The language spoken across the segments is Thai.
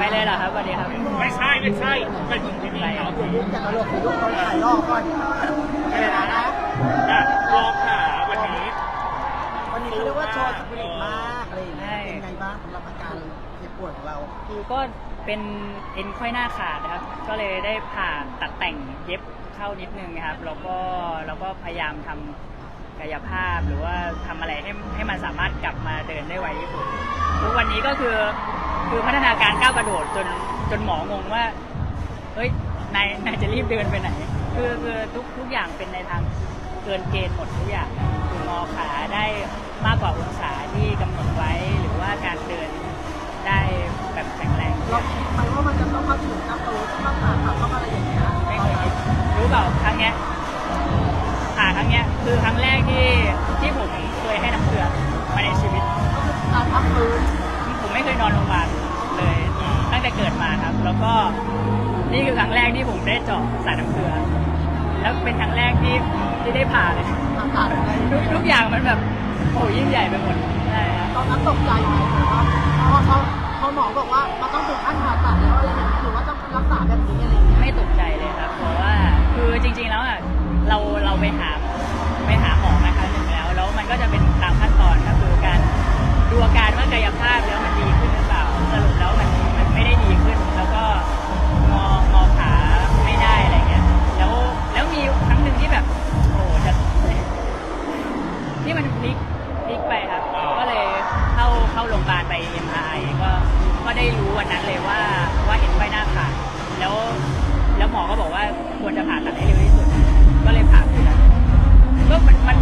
ไปเลยเหรอครับสวัสดีครับไม่ใช่ไม่ใช่ไปถึงที่นี่เหรออยากเอาลูกลูกเขาถ่ายรอบก่อนไม่ได้นะนะอะลองหาวันนี้วันนี้เขาเรียกว่าโชว์สปิริตมากอะไรอย่างเงี้ยใช่เป็นไงบ้างสำหรับอาการเจ็บปวดของเราคือก็เป็นเอ็นค่อยหน้าขาดนะครับ ก็เลยได้ผ่าตัดแต่งเย็บเข้านิดนึงนะครับ แล้วก็เราก็พยายามทำกายภาพหรือว่าทำอะไรให้ให้มันสามารถกลับมาเดินได้ไวที่สุดทุกวันนี้ก็คือ คือพัฒนาการก้าวกระโดดจนจนหมองงว่า เฮ้ย นาย นายจะรีบเดินไปไหน คือคือทุกทุกอย่างเป็นในทางเกินเกณฑ์หมดทุกอย่างคืองอขาได้มากกว่าองศาที่กำหนดไว้ หรือว่าการเดินได้แบบแข็งแรงเราคิดไหมว่ามันจะต้องมาถึงกับตัวต้องผ่าตัดต้องอะไรอย่างเงี้ย ไม่เคยคิด รู้เปล่าครั้งเนี้ยผ่าครั้งเนี้ยคือครั้งแรกที่ที่ผมเคยให้น้ำเกลือมาในชีวิตก็คือการพักฟื้นผมไม่เคยนอนโรงพยาบาลเลย ตั้งแต่เกิดมาครับ แล้วก็นี่คือครั้งแรกที่ผมได้เจาะสายน้ำเกลือ แล้วเป็นครั้งแรกที่ที่ได้ผ่าเลยผ่าตัดอะไรทุกทุกอย่างมันแบบโอ้ยิ่งใหญ่ไปหมดใช่ครับตอนนั้นตกใจไหมหรือว่าเพราะว่าเขาพอหมอบอกว่ามันต้องถึงขั้นผ่าตัดแล้วอะไรอย่างเงี้ยหรือว่าต้องรักษาแบบนี้อะไรอย่างเงี้ยไม่ตกใจเลยครับเพราะว่าคือจริง ๆแล้วอะเราเราไปหาไปหาหมอมาครั้งหนึ่งแล้ว แล้วมันก็จะเป็นตามขั้นตอนก็คือการดูอาการว่ากายภาพ บาลไป MRI ก็ก็ได้รู้วันนั้นเลยว่าว่าเห็นใบหน้าขาดแล้วแล้วหมอก็บอกว่าควรจะผ่าตัดให้เร็วที่สุด ก็เลยผ่าไปแล้วก็มันมัน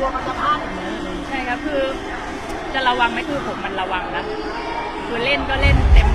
ลัวมันจะพลาดอย่างนี้ใช่ครับคือจะระวังไหมคือผมมันระวังนะคือเล่นก็เล่นเต็ม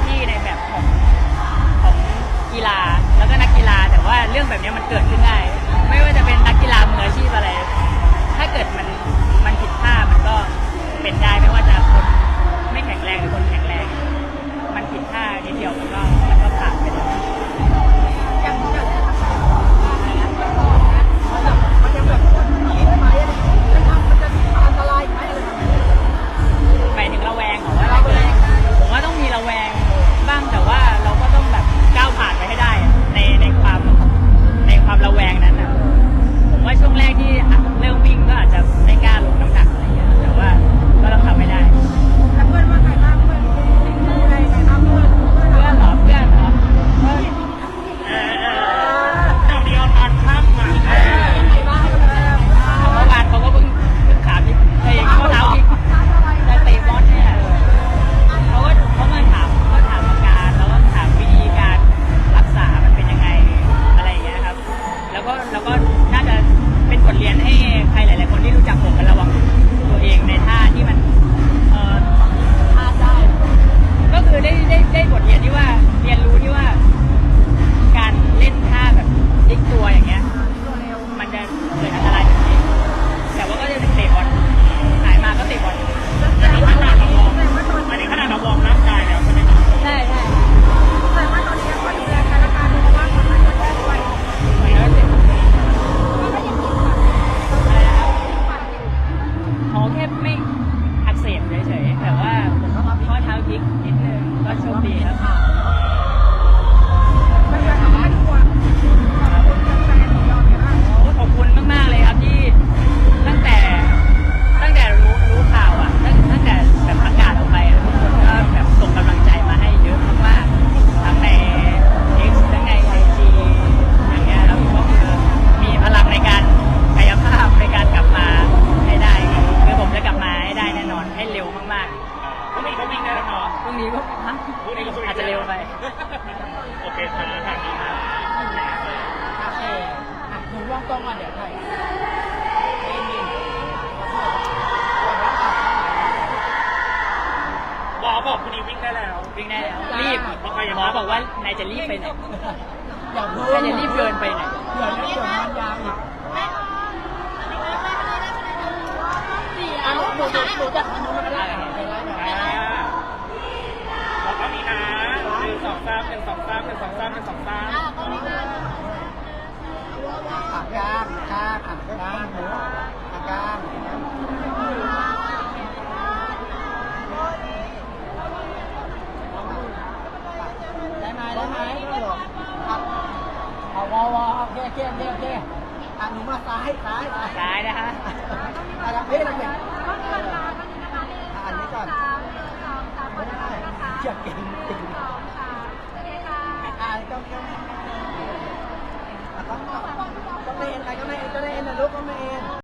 ต้องมาเดี๋ยวให้หมอบอกคุณนีวิ่งได้แล้ว วิ่งได้แล้วรีบเพราะใครยังหมอบอกว่านายจะรีบไปไหนอย่าเพิ่นายจะรีบเดินไปไหนอย่ารีบเดินยางอีกเอาหนูจะหนูจะ อโอเคโอเคโอเคอะหนูมาซ้ายซ้ายซ้ายซ้ายนะคะอะแล้วเฮ้ยเราเด็กอันนี้ก่อนเจียบเก่งเก่งอ่าต้องต้องต้องต้องเอ็นไรก็ไม่เอ็นก็ได้เอ็นนะลูกก็ไม่เอ็น